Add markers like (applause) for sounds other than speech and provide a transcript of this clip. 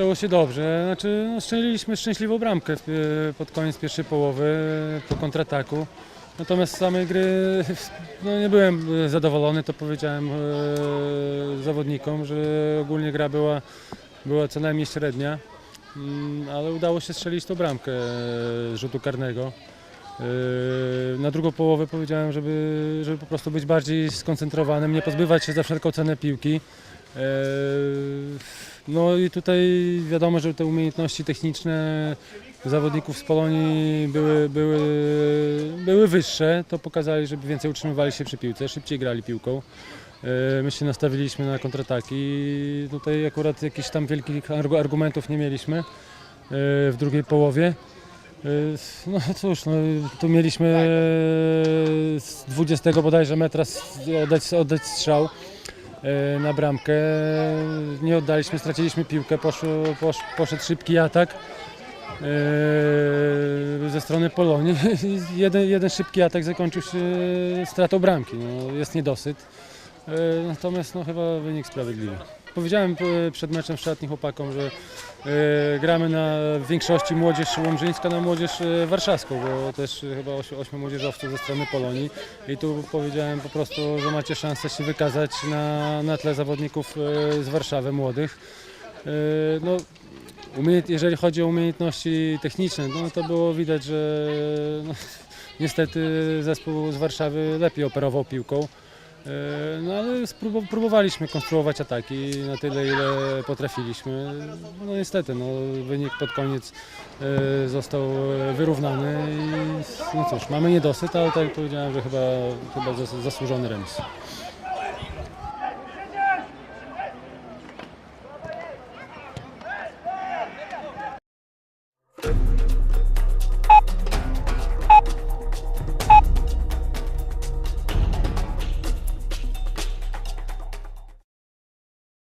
Zaczęło się dobrze, znaczy no, strzeliliśmy szczęśliwą bramkę pod koniec pierwszej połowy e, po kontrataku. Natomiast z samej gry no, nie byłem e, zadowolony, to powiedziałem e, zawodnikom, że ogólnie gra była, była co najmniej średnia, Mm, ale udało się strzelić tą bramkę e, rzutu karnego. E, Na drugą połowę powiedziałem, żeby, żeby po prostu być bardziej skoncentrowanym, nie pozbywać się za wszelką cenę piłki. E, No i tutaj wiadomo, że te umiejętności techniczne zawodników z Polonii były, były, były wyższe. To pokazali, żeby więcej utrzymywali się przy piłce, szybciej grali piłką. E, My się nastawiliśmy na kontrataki i tutaj akurat jakichś tam wielkich argu- argumentów nie mieliśmy e, w drugiej połowie. E, No cóż, no, tu mieliśmy z 20 bodajże metra oddać, oddać strzał na bramkę. Nie oddaliśmy, straciliśmy piłkę, poszło, posz, poszedł szybki atak ze strony Polonii. (laughs) jeden, jeden szybki atak zakończył się stratą bramki. No, jest niedosyt. E, Natomiast no, chyba wynik sprawiedliwy. Powiedziałem e, przed meczem w szatni chłopakom, że gramy na w większości młodzież łomżyńska na młodzież warszawską, bo też chyba ośmiu młodzieżowców ze strony Polonii. I tu powiedziałem po prostu, że macie szansę się wykazać na, na tle zawodników z Warszawy młodych. E, No, jeżeli chodzi o umiejętności techniczne, no to było widać, że no, (laughs) niestety zespół z Warszawy lepiej operował piłką. E, No ale próbowaliśmy konstruować ataki na tyle, ile potrafiliśmy. No niestety, no, wynik pod koniec e, został wyrównany i no cóż, mamy niedosyt, ale tak jak powiedziałem, że chyba, chyba zas- zasłużony remis.